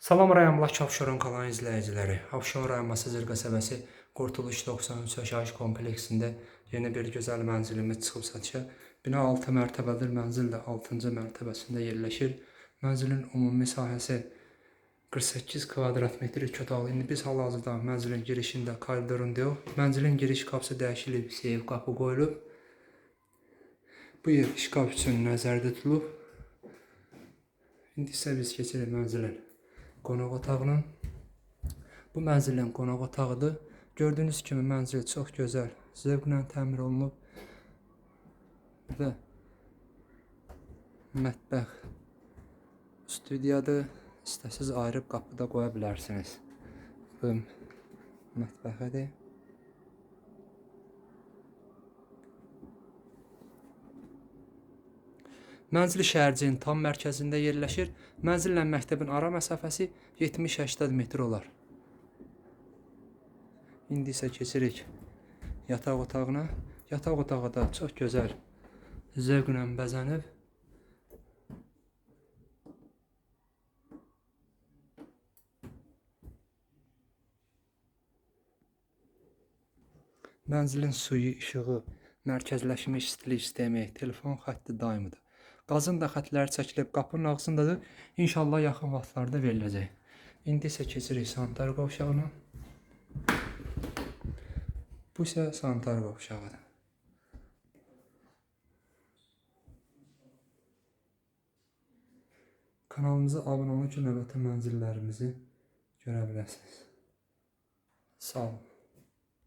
Salam rayon Bakı Abşeron kanalının izləyiciləri. Abşeron rayon Masazır qəsəbəsi Qurtuluş 93 yaşayış kompleksində yeni bir gözəl mənzilimiz çıxıb satışa. Bina 6 mərtəbədir. Mənzil də 6-cı mərtəbəsində yerləşir. Mənzilin ümumi sahəsi 48 kvadrat metr iki otaqlı. İndi biz hal-hazırda mənzilin girişində koridorunda yox. Mənzilin giriş qapısı dəyişilib, seyf qapı qoyulub. Bu yer şkaf üçün nəzərdə tutulub. İndi isə biz keçirik mənzilin qonaq otağına. Bu mənzilin qonaq otağıdır. Gördüyünüz kimi mənzil çox gözəl, zövqlə təmir olunub. Və mətbəx studiyadır. İstəsiz ayırıb qapıda qoya bilərsiniz. Bu mətbəxədir. Mənzil şəhərciyin tam mərkəzində yerləşir. Mənzillə məktəbin ara məsafəsi 70-80 metr olar. İndi isə keçirik yataq otağına. Yataq otağı da çox gözəl zövqlə bəzənib. Mənzilin suyu, işığı, mərkəzləşmiş istilik sistemi, telefon xətti daimidir. Qazın da xətləri çəkilib qapının ağzındadır. İnşallah yaxın vaxtlarda veriləcək. İndi isə keçirik sanitar qovşağına. Bu isə sanitar qovşağıdır. Kanalımıza abunə olun ki, növbəti mənzillərimizi görə biləsiniz. Sağ olun.